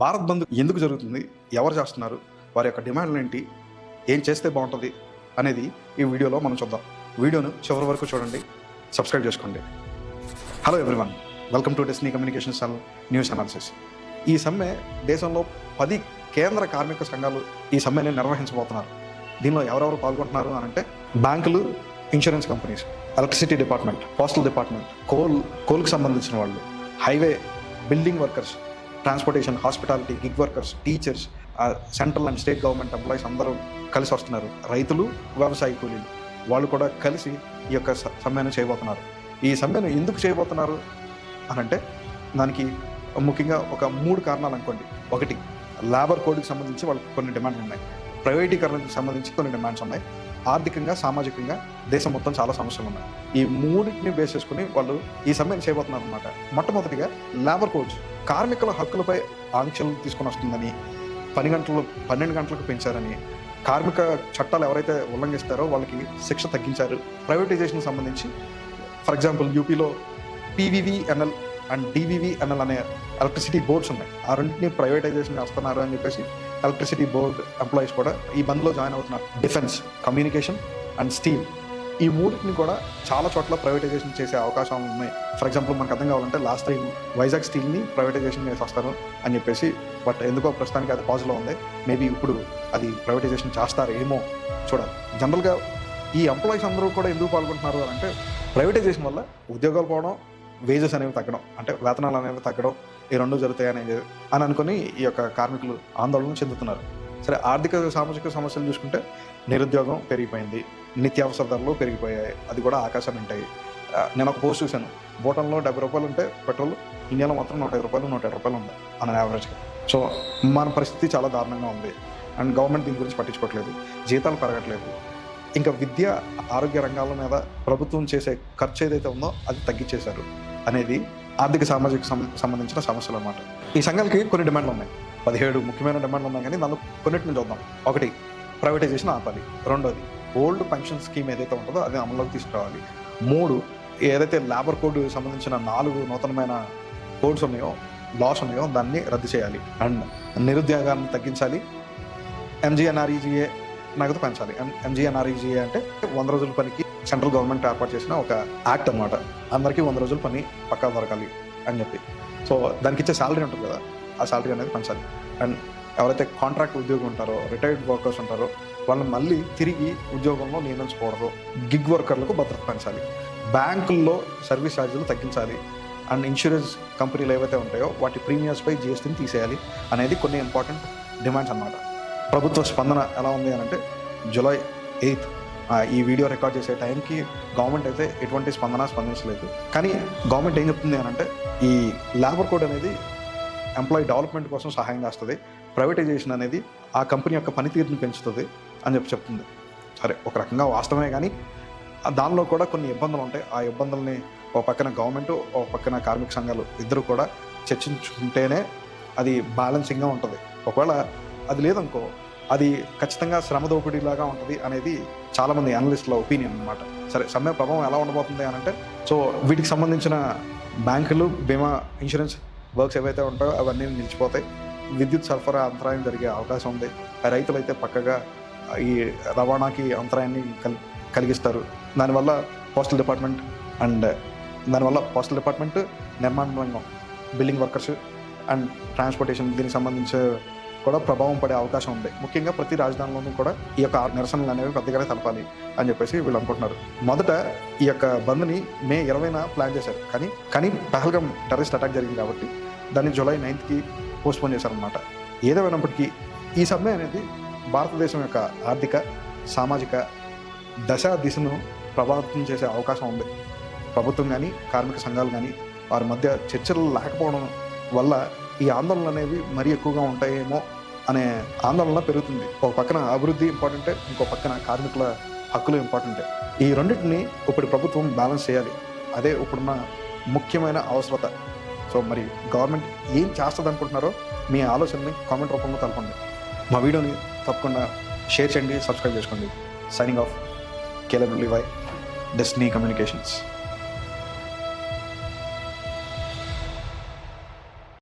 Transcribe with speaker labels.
Speaker 1: భారత్ బంద్ ఎందుకు జరుగుతుంది? ఎవరు చేస్తున్నారు? వారి యొక్క డిమాండ్లు ఏంటి? ఏం చేస్తే బాగుంటుంది? అనేది ఈ వీడియోలో మనం చూద్దాం. వీడియోను చివరి వరకు చూడండి. సబ్స్క్రైబ్ చేసుకోండి. Hello everyone welcome to Desni communication channel news analysis ఈ సమ్మె దేశంలో పది కేంద్ర కార్మిక సంఘాలు ఈ సమ్మెని నిర్వహించబోతున్నారు. దీనిలో ఎవరెవరు పాల్గొంటున్నారు అని అంటే బ్యాంకులు insurance companies electricity department postal department coal కోల్కి సంబంధించిన వాళ్ళు highway building workers transportation hospitality gig workers teachers central and state government employees అందరూ కలిసి వస్తున్నారు. రైతులు వ్యవసాయ కూలీలు వాళ్ళు కూడా కలిసి ఈ యొక్క స- సమ్మెను చేయబోతున్నారు. ఈ సమ్మెను ఎందుకు చేయబోతున్నారు? అని అంటే దానికి ముఖ్యంగా ఒక మూడు కారణాలు అనుకోండి. ఒకటి లేబర్ కోడ్కి సంబంధించి వాళ్ళకి కొన్ని డిమాండ్లు ఉన్నాయి. ప్రైవేటీకరణకు సంబంధించి కొన్ని డిమాండ్స్ ఉన్నాయి. ఆర్థికంగా సామాజికంగా దేశం మొత్తం చాలా సమస్యలు ఉన్నాయి. ఈ మూడింటిని బేస్ చేసుకుని వాళ్ళు ఈ సమ్మెను చేయబోతున్నారు అనమాట మొట్టమొదటిగా లేబర్ కోడ్స్ కార్మికుల హక్కులపై ఆంక్షలు తీసుకొని వస్తుందని పని గంటలు పన్నెండు గంటలకు పెంచారని కార్మిక చట్టాలు ఎవరైతే ఉల్లంఘిస్తారో వాళ్ళకి శిక్ష తగ్గించారు. ప్రైవేటైజేషన్ సంబంధించి ఫర్ ఎగ్జాంపుల్ యూపీలో పీవీవీఎన్ఎల్ అండ్ డివివిఎన్ఎల్ అనే ఎలక్ట్రిసిటీ బోర్డ్స్ ఉన్నాయి. ఆ రెండింటిని ప్రైవేటైజేషన్ చేస్తున్నారు అని చెప్పేసి ఎలక్ట్రిసిటీ బోర్డ్ ఎంప్లాయీస్ కూడా ఈ బంద్లో జాయిన్ అవుతున్నారు. డిఫెన్స్ కమ్యూనికేషన్ అండ్ స్టీల్ ఈ మూడింటిని కూడా చాలా చోట్ల ప్రైవేటైజేషన్ చేసే అవకాశం ఉన్నాయి. ఫర్ ఎగ్జాంపుల్ మనకు అర్థం కావాలంటే లాస్ట్ టైం వైజాగ్ స్టీల్ని ప్రైవేటైజేషన్ చేసి వస్తారు అని చెప్పేసి బట్ ఎందుకో ప్రస్తుతానికి అది పాజిలో ఉంది. మేబీ ఇప్పుడు అది ప్రైవేటైజేషన్ చేస్తారు ఏమో చూడాలి. జనరల్గా ఈ ఎంప్లాయీస్ అందరూ కూడా ఎందుకు పాల్గొంటున్నారు అంటే ప్రైవేటైజేషన్ వల్ల ఉద్యోగాలు పోవడం వేజెస్ అనేవి తగ్గడం అంటే వేతనాలు అనేవి తగ్గడం ఈ రెండు జరుగుతాయి అని అనుకుని ఈ యొక్క కార్మికులు ఆందోళన చెందుతున్నారు. సరే ఆర్థిక సామాజిక సమస్యలు చూసుకుంటే నిరుద్యోగం పెరిగిపోయింది నిత్యావసర ధరలు పెరిగిపోయాయి అది కూడా ఆకాశాన్ని ఉంటాయి నేను ఒక పోస్ట్ చూశాను భూటన్లో డెబ్బై రూపాయలు ఉంటే పెట్రోల్ ఇండియాలో మాత్రం నూట ఐదు రూపాయలు నూట రూపాయలు ఉంది అన్న యావరేజ్గా సో మన పరిస్థితి చాలా దారుణంగా ఉంది. అండ్ గవర్నమెంట్ దీని గురించి పట్టించుకోవట్లేదు జీతాలు పెరగట్లేదు. ఇంకా విద్య ఆరోగ్య రంగాల మీద ప్రభుత్వం చేసే ఖర్చు ఏదైతే ఉందో అది తగ్గించేశారు. అనేది ఆర్థిక సామాజిక సంబంధించిన సమస్యలు అన్నమాట. ఈ సంఘాలకి కొన్ని డిమాండ్లు ఉన్నాయి. పదిహేడు ముఖ్యమైన డిమాండ్లు ఉన్నాయి కానీ దానిలో కొన్నింటిని చూద్దాం. ఒకటి ప్రైవేటైజేషన్ ఆపాలి. రెండోది ఓల్డ్ పెన్షన్ స్కీమ్ ఏదైతే ఉంటుందో అది అమల్లోకి తీసుకురావాలి. మూడు ఏదైతే లేబర్ కోడ్ సంబంధించిన నాలుగు నూతనమైన కోడ్స్ ఉన్నాయో లాస్ ఉన్నాయో దాన్ని రద్దు చేయాలి. అండ్ నిరుద్యోగాన్ని తగ్గించాలి. ఎంజీఎన్ఆర్ఈజీఏ నగదు పెంచాలి. ఎంజీఎన్ఆర్ఈజీఏ అంటే వంద రోజుల పనికి సెంట్రల్ గవర్నమెంట్ ఏర్పాటు చేసిన ఒక యాక్ట్ అన్నమాట. అందరికీ వంద రోజులు పని పక్కా దొరకాలి అని చెప్పి. సో దానికి ఇచ్చే శాలరీ ఉంటుంది కదా. ఆ శాలరీ అనేది పెంచాలి. అండ్ ఎవరైతే కాంట్రాక్ట్ ఉద్యోగం ఉంటారో రిటైర్డ్ వర్కర్స్ ఉంటారో వాళ్ళని మళ్ళీ తిరిగి ఉద్యోగంలో నియమించకూడదు. గిగ్ వర్కర్లకు భద్రత పెంచాలి. బ్యాంకుల్లో సర్వీస్ ఛార్జీలు తగ్గించాలి. అండ్ ఇన్సూరెన్స్ కంపెనీలు ఏవైతే ఉంటాయో వాటి ప్రీమియర్స్పై జిఎస్టీని తీసేయాలి అనేది కొన్ని ఇంపార్టెంట్ డిమాండ్స్ అన్నమాట. ప్రభుత్వ స్పందన ఎలా ఉంది అని అంటే జూలై ఎయిత్ ఈ వీడియో రికార్డ్ చేసే టైంకి గవర్నమెంట్ అయితే ఎటువంటి స్పందన స్పందించలేదు. కానీ గవర్నమెంట్ ఏం చెప్తుంది అని అంటే ఈ లేబర్ కోడ్ అనేది ఎంప్లాయీ డెవలప్మెంట్ కోసం సహాయం చేస్తుంది. ప్రైవేటైజేషన్ అనేది ఆ కంపెనీ యొక్క పనితీరుని పెంచుతుంది అని చెప్పి చెప్తుంది. సరే ఒక రకంగా వాస్తవమే కానీ దానిలో కూడా కొన్ని ఇబ్బందులు ఉంటాయి. ఆ ఇబ్బందుల్ని ఒక పక్కన గవర్నమెంట్ ఒక పక్కన కార్మిక సంఘాలు ఇద్దరు కూడా చర్చించుకుంటేనే అది బ్యాలెన్సింగ్గా ఉంటుంది. ఒకవేళ అది లేదనుకో అది ఖచ్చితంగా శ్రమ దోపిడీలాగా ఉంటుంది అనేది చాలామంది అనలిస్టుల ఒపీనియన్ అనమాట సరే సమ్మె ప్రభావం ఎలా ఉండబోతుంది అని అంటే సో వీటికి సంబంధించిన బ్యాంకులు బీమా ఇన్సూరెన్స్ వర్క్స్ ఏవైతే ఉంటాయో అవన్నీ నిలిచిపోతాయి. విద్యుత్ సరఫరా అంతరాయం జరిగే అవకాశం ఉంది. రైతులు అయితే పక్కగా ఈ రవాణాకి అంతరాయాన్ని కల్ కలిగిస్తారు. దానివల్ల పోస్టల్ డిపార్ట్మెంట్ అండ్ దానివల్ల పోస్టల్ డిపార్ట్మెంట్ నిర్మాణ రంగం బిల్డింగ్ వర్కర్స్ అండ్ ట్రాన్స్పోర్టేషన్ దీనికి సంబంధించి కూడా ప్రభావం పడే అవకాశం ఉంది. ముఖ్యంగా ప్రతి రాజధానిలోనూ కూడా ఈ యొక్క నిరసనలు అనేవి పెద్దగానే తెలపాలి అని చెప్పేసి వీళ్ళు అనుకుంటున్నారు. మొదట ఈ యొక్క బంద్ని మే ఇరవైన ప్లాన్ చేశారు. కానీ కానీ పహల్గం టెర్రరిస్ట్ అటాక్ జరిగింది కాబట్టి దాన్ని జూలై నైన్త్కి పోస్ట్పోన్ చేశారనమాట ఏదేమైనప్పటికీ ఈ సమ్మె అనేది భారతదేశం యొక్క ఆర్థిక సామాజిక దశ దిశను ప్రభావితం చేసే అవకాశం ఉంది. ప్రభుత్వం కానీ కార్మిక సంఘాలు కానీ వారి మధ్య చర్చలు లేకపోవడం వల్ల ఈ ఆందోళనలు అనేవి మరీ ఎక్కువగా ఉంటాయేమో అనే ఆందోళన పెరుగుతుంది. ఒక పక్కన అభివృద్ధి ఇంపార్టెంటే ఇంకో పక్కన కార్మికుల హక్కులు ఇంపార్టెంటే ఈ రెండింటిని ఇప్పుడు ప్రభుత్వం బ్యాలెన్స్ చేయాలి. అదే ఇప్పుడున్న ముఖ్యమైన అవసరత. సో మరి గవర్నమెంట్ ఏం చేస్తుంది అనుకుంటున్నారో మీ ఆలోచనని కామెంట్ రూపంలో తెలపండి. మా వీడియోని తప్పకుండా షేర్ చేయండి సబ్స్క్రైబ్ చేసుకోండి. సైనింగ్ ఆఫ్ కేలబిలివై డెస్నీ కమ్యూనికేషన్స్